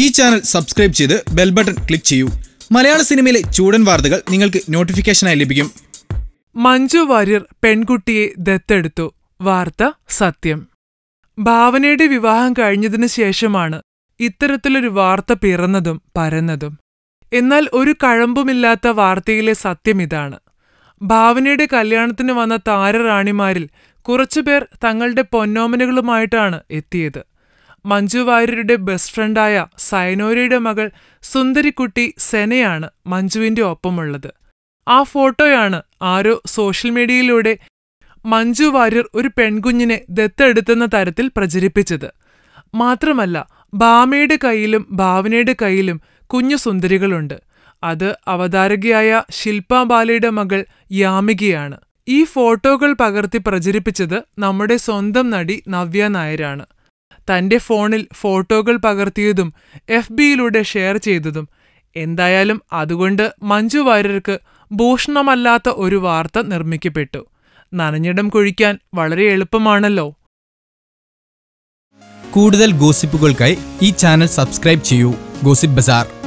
ഈ channel subscribe ചെയ്ത് bell button click ചെയ്യൂ. മലയാള സിനിമയിലെ ചൂടൻ വാർത്തകൾ നിങ്ങൾക്ക് നോട്ടിഫിക്കേഷനായി ലഭിക്കും. മഞ്ജു വാര്യർ പെൺകുട്ടിയെ ദത്തെടുത്തു. വാർത്ത സത്യം. ഭാവനയുടെ വിവാഹം കഴിഞ്ഞതിനു ശേഷമാണ് ഇത്തരത്തിലൊരു വാർത്ത പിറന്നതും പരന്നതും. എന്നാൽ ഒരു കഴമ്പുമില്ലാത്ത വാർത്തയിലെ സത്യം ഇതാണ്. ഭാവനയുടെ കല്യാണത്തിന് വന്ന താരറാണിമാരിൽ കുറച്ചുപേർ തങ്ങളുടെ പൊന്നോമനകളുമായിട്ടാണ് എത്തിയത്. മഞ്ജു വാര്യരുടെ ബെസ്റ്റ് ഫ്രണ്ടായ സൈനോരയുടെ മകൾ സുന്ദരിക്കുട്ടി സെനയാണ് മഞ്ജുവിന്റെ ഒപ്പമുള്ളത്. ആ ഫോട്ടോയാണ് ആരോ സോഷ്യൽ മീഡിയയിലൂടെ മഞ്ജു വാര്യർ ഒരു പെൺകുഞ്ഞിനെ ദത്തെടുത്തെന്ന തരത്തിൽ പ്രചരിപ്പിച്ചത്. മാത്രമല്ല ഭാമയുടെ കയ്യിലും ഭാവനയുടെ കയ്യിലും കുഞ്ഞു സുന്ദരികളുണ്ട്. അത് അവതാരകയായ ശില്പ ബാലയുടെ മകൾ യാമികയാണ്. ഈ ഫോട്ടോകൾ പകർത്തി പ്രചരിപ്പിച്ചത് നമ്മുടെ സ്വന്തം നടി നവ്യ നായരാണ്. തന്റെ ഫോണിൽ ഫോട്ടോകൾ പകർത്തിയതും എഫ് ബിയിലൂടെ ഷെയർ ചെയ്തതും. എന്തായാലും അതുകൊണ്ട് മഞ്ജു വാര്യർക്ക് ഭൂഷണമല്ലാത്ത ഒരു വാർത്ത നിർമ്മിക്കപ്പെട്ടു. നനഞ്ഞിടം കുഴിക്കാൻ വളരെ എളുപ്പമാണല്ലോ. കൂടുതൽ ഗോസിപ്പുകൾക്കായി ഈ ചാനൽ സബ്സ്ക്രൈബ് ചെയ്യൂ. Gossip bazaar.